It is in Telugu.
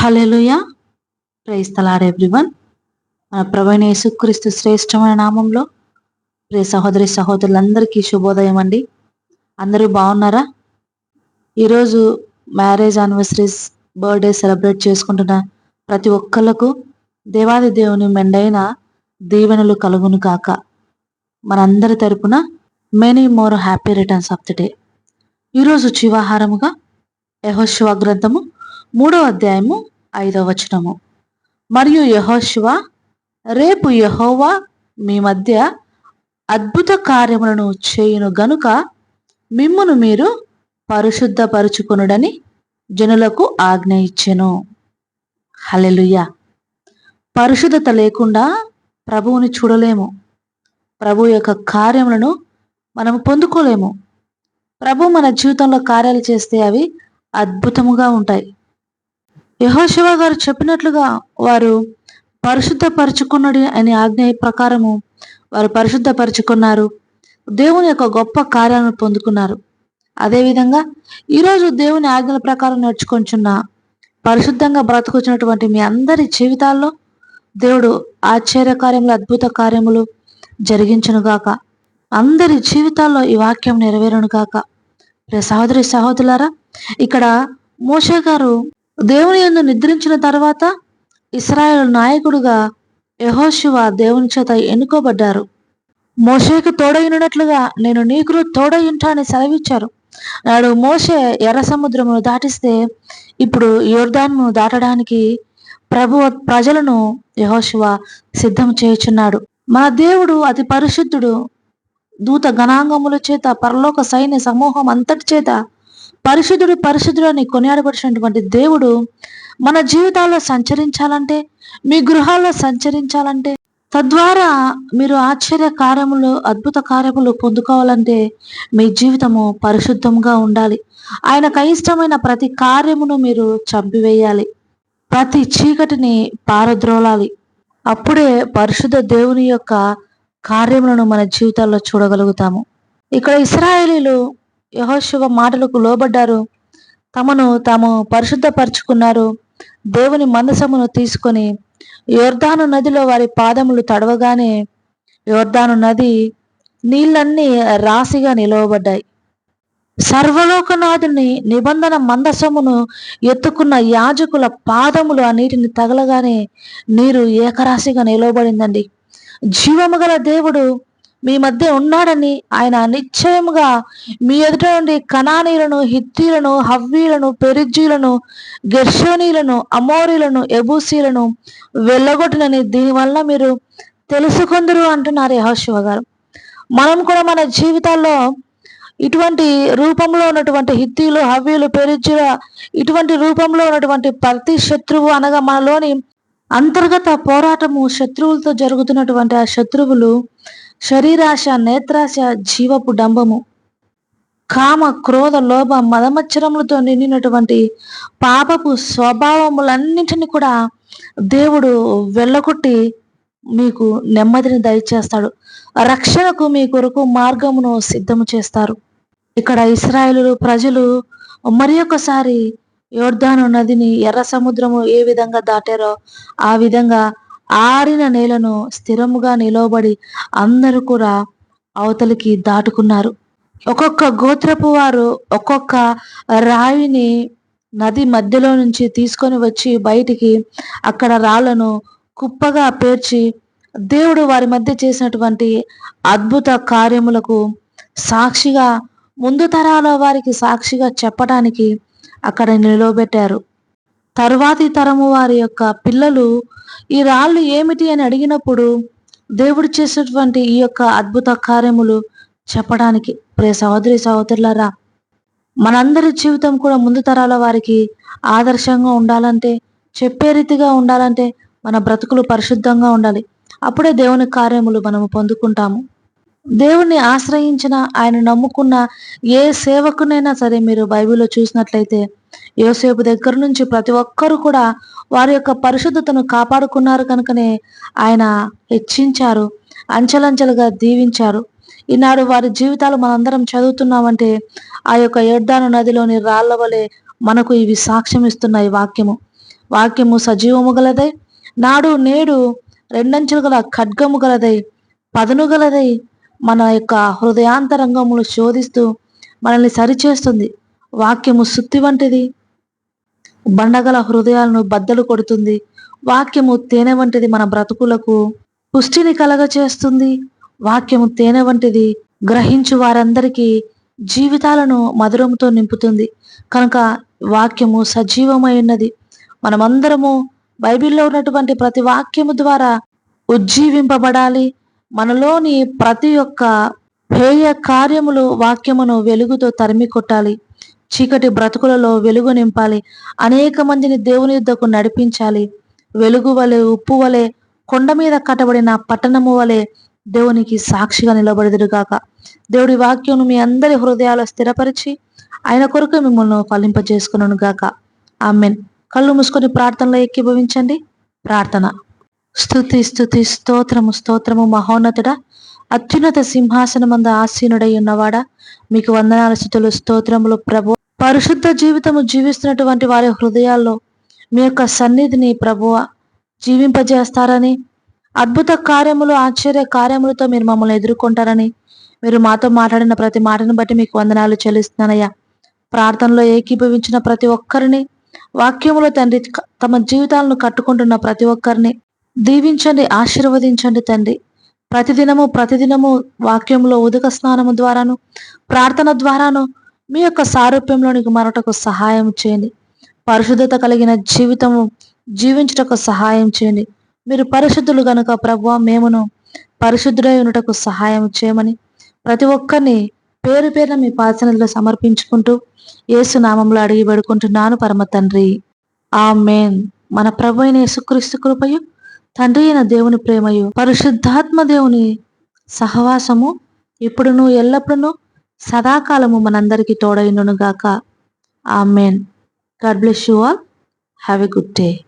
Hallelujah praise the Lord everyone. మన ప్రవీణ యేసుక్రీస్తు శ్రేష్టమైన నామంలో ప్రియ సహోదరి సహోదరులందరికీ శుభోదయం అండి. అందరూ బాగున్నారా? ఈరోజు మ్యారేజ్ యానివర్సరీస్ బర్త్డే సెలబ్రేట్ చేసుకుంటున్న ప్రతి ఒక్కళ్ళకు దేవాది దేవుని మెండైన దీవెనలు కలుగును కాక. మనందరి తరపున many more happy returns of the day. ఈరోజు చివాహారముగా యహోశివ గ్రంథము మూడో అధ్యాయము ఐదవ వచనము. మరియు యహోశివ రేపు యహోవా మీ మధ్య అద్భుత కార్యములను చేయును గనుక మిమ్మును మీరు పరిశుద్ధపరుచుకొనుడని జనులకు ఆజ్ఞ ఇచ్చెను. హలెలుయ పరిశుద్ధత లేకుండా ప్రభువుని చూడలేము. ప్రభు యొక్క కార్యములను మనం పొందుకోలేము. ప్రభు మన జీవితంలో కార్యాలు చేస్తే అవి అద్భుతముగా ఉంటాయి. యహోశివ గారు చెప్పినట్లుగా వారు పరిశుద్ధపరచుకున్నది అనే ఆజ్ఞ ప్రకారము వారు పరిశుద్ధపరచుకున్నారు. దేవుని యొక్క గొప్ప కార్యాలను పొందుకున్నారు. అదేవిధంగా ఈరోజు దేవుని ఆజ్ఞల ప్రకారం నేర్చుకొంచున్న పరిశుద్ధంగా బ్రతుకొచ్చినటువంటి మీ అందరి జీవితాల్లో దేవుడు ఆశ్చర్య కార్యములు అద్భుత కార్యములు జరిగించునుగాక అందరి జీవితాల్లో ఈ వాక్యం నెరవేరును గాక. సహోదరి సహోదరులారా ఇక్కడ మోషే గారు దేవుని ఎందు నిద్రించిన తర్వాత ఇస్రాయేల్ నాయకుడుగా యహోశివ దేవుని చేత ఎన్నుకోబడ్డారు. మోషేకు తోడైనట్లుగా నేను నీకు తోడయింటా అని సెలవిచ్చారు. నాడు మోషే ఎర్ర సముద్రమును దాటిస్తే ఇప్పుడు యోర్దాన్ను దాటడానికి ప్రభు ప్రజలను యహోశివ సిద్ధం చేయుచున్నాడు. మన దేవుడు అతి పరిశుద్ధుడు. దూత గణాంగముల చేత పరలోక సైన్య సమూహం అంతటి చేత పరిశుద్ధుడు పరిశుద్ధుడు అని కొనియాడబడినటువంటి దేవుడు మన జీవితాల్లో సంచరించాలంటే మీ గృహాల్లో సంచరించాలంటే తద్వారా మీరు ఆశ్చర్య కార్యములు అద్భుత కార్యములు పొందుకోవాలంటే మీ జీవితము పరిశుద్ధంగా ఉండాలి. ఆయనకు అయిష్టమైన ప్రతి కార్యమును మీరు చంపివేయాలి. ప్రతి చీకటిని పారద్రోలాలి. అప్పుడే పరిశుద్ధ దేవుని యొక్క కార్యములను మన జీవితాల్లో చూడగలుగుతాము. ఇక్కడ ఇస్రాయేలీలు యహోశివ మాటలకు లోబడ్డారు. తమను తాము పరిశుద్ధపరుచుకున్నారు. దేవుని మందసమును తీసుకొని యోర్ధాను నదిలో వారి పాదములు తడవగానే యోర్ధాను నది నీళ్ళన్నీ రాశిగా నిలవబడ్డాయి. సర్వలోకనాథుని నిబంధన మందసమును ఎత్తుకున్న యాజకుల పాదములు ఆ నీటిని తగలగానే నీరు ఏకరాశిగా నిలవబడిందండి. జీవము గల దేవుడు మీ మధ్య ఉన్నాడని ఆయన నిశ్చయముగా మీ ఎదుట నుండి కణానీలను హిత్తీలను హవ్వీలను పెరిజీలను గెర్షోనీలను అమోరీలను ఎబూసీలను వెళ్ళగొట్టినని దీనివల్ల మీరు తెలుసుకుందరు అంటున్నారు యహోశివ గారు. మనం కూడా మన జీవితాల్లో ఇటువంటి రూపంలో ఉన్నటువంటి హిత్తీలు హవ్వీలు పెరిజీల ఇటువంటి రూపంలో ఉన్నటువంటి ప్రతి శత్రువు అనగా మనలోని అంతర్గత పోరాటము శత్రువులతో జరుగుతున్నటువంటి ఆ శత్రువులు శరీరాశ నేత్రాశ జీవపు డంబము. కామ క్రోధ లోభ మదమచ్చరములతో నిండినటువంటి పాపపు స్వభావములన్నింటినీ కూడా దేవుడు వెళ్ళగొట్టి మీకు నెమ్మదిని దయచేస్తాడు. రక్షణకు మీ కొరకు మార్గమును సిద్ధము చేస్తారు. ఇక్కడ ఇస్రాయేలు ప్రజలు మరి ఒకసారి యోర్ధాను నదిని ఎర్ర సముద్రము ఏ విధంగా దాటారో ఆ విధంగా ఆరిన నేలను స్థిరముగా నిలవబడి అందరూ కూడా అవతలికి దాటుకున్నారు. ఒక్కొక్క గోత్రపు వారు ఒక్కొక్క రాయిని నది మధ్యలో నుంచి తీసుకొని వచ్చి బయటికి అక్కడ రాళ్ళను కుప్పగా పేర్చి దేవుడు వారి మధ్య చేసినటువంటి అద్భుత కార్యములకు సాక్షిగా ముందు తరాల వారికి సాక్షిగా చెప్పడానికి అక్కడ నిలవబెట్టారు తరువాతి తరము వారి యొక్క పిల్లలు ఈ రాళ్ళు ఏమిటి అని అడిగినప్పుడు దేవుడు చేసేటువంటి ఈ యొక్క అద్భుత కార్యములు చెప్పడానికి ప్రే సహోదరి సహోదరులరా మనందరి జీవితం కూడా ముందు తరాల వారికి ఆదర్శంగా ఉండాలంటే చెప్పే రీతిగా ఉండాలంటే మన బ్రతుకులు పరిశుద్ధంగా ఉండాలి. అప్పుడే దేవుని కార్యములు మనము పొందుకుంటాము. దేవుణ్ణి ఆశ్రయించిన ఆయన నమ్ముకున్న ఏ సేవకునైనా సరే మీరు బైబిల్లో చూసినట్లయితే యోసేపు దగ్గర నుంచి ప్రతి ఒక్కరు కూడా వారి యొక్క పరిశుద్ధతను కాపాడుకున్నారు కనుకనే ఆయన హెచ్చించారు అంచెలంచెలుగా దీవించారు. ఈనాడు వారి జీవితాలు మనందరం చదువుతున్నామంటే ఆ యొక్క ఎడ్దాను నదిలోని రాళ్ళ వలె మనకు ఇవి సాక్ష్యం ఇస్తున్నాయి వాక్యము. వాక్యము సజీవము గలదై నాడు నేడు రెండంచెలు గల ఖడ్గము గలదై పదను గలదై మన యొక్క హృదయాంతరంగములు శోధిస్తూ మనల్ని సరిచేస్తుంది. వాక్యము సుత్తి వంటిది. బండగల హృదయాలను బద్దలు కొడుతుంది. వాక్యము తేనె వంటిది మన బ్రతుకులకు పుష్టిని కలగ చేస్తుంది వాక్యము తేనె వంటిది గ్రహించు వారందరికీ జీవితాలను మధురంతో నింపుతుంది. కనుక వాక్యము సజీవమై ఉన్నది. మనమందరము బైబిల్లో ఉన్నటువంటి ప్రతి వాక్యము ద్వారా ఉజ్జీవింపబడాలి. మనలోని ప్రతి ఒక్క హేయ కార్యములు వాక్యమును వెలుగుతో తరిమి కొట్టాలి. చీకటి బ్రతుకులలో వెలుగు నింపాలి. అనేక మందిని దేవుని యుద్ధకు నడిపించాలి. వెలుగు వలె ఉప్పు వలె కొండ మీద కట్టబడిన పట్టణము వలె దేవునికి సాక్షిగా నిలబడదురుగాక. దేవుడి వాక్యం మీ అందరి హృదయాలు స్థిరపరిచి ఆయన కొరకు మిమ్మల్ని ఫలింపజేసుకున్నాను గాక ఆమెన్. కళ్ళు మూసుకొని ప్రార్థనలో ఎక్కిభవించండి ప్రార్థన. స్థుతి స్థుతి స్తోత్రము స్తోత్రము మహోన్నతుడా. అత్యున్నత సింహాసనమంద ఆసీనుడై ఉన్నవాడా. మీకు వందనాల స్థుతులు స్తోత్రములు ప్రభు. పరిశుద్ధ జీవితము జీవిస్తున్నటువంటి వారి హృదయాల్లో మీ యొక్క సన్నిధిని ప్రభువ జీవింపజేస్తారని అద్భుత కార్యములు ఆశ్చర్య కార్యములతో మీరు మమ్మల్ని ఎదుర్కొంటారని మీరు మాతో మాట్లాడిన ప్రతి మాటను బట్టి మీకు వందనాలు చెల్లిస్తున్నానయ్యా. ప్రార్థనలో ఏకీభవించిన ప్రతి ఒక్కరిని వాక్యములో తండ్రి తమ జీవితాలను కట్టుకుంటున్న ప్రతి ఒక్కరిని దీవించండి ఆశీర్వదించండి తండ్రి. ప్రతిదినము ప్రతిదినము వాక్యంలో ఉదక స్నానము ద్వారాను ప్రార్థన ద్వారాను మీ యొక్క సారూప్యంలోనికి మరొకకు సహాయం చేయండి. పరిశుద్ధత కలిగిన జీవితము జీవించుటకు సహాయం చేయండి. మీరు పరిశుద్ధులు గనుక ప్రభు మేమును పరిశుద్ధుడై ఉండటకు సహాయం చేయమని ప్రతి ఒక్కరిని పేరు పేరున మీ పాసనలో సమర్పించుకుంటూ యేసు నామంలో అడిగి పెడుకుంటున్నాను పరమ తండ్రి. ఆ మేన్ మన ప్రభు అయిన యేసుక్రీస్తు కృపయు తండ్రి అయిన దేవుని ప్రేమయు. పరిశుద్ధాత్మ దేవుని సహవాసము ఇప్పుడును ఎల్లప్పుడూ సదాకాలము మనందరికీ తోడైనను గాక. Amen God bless you all. Have a good day.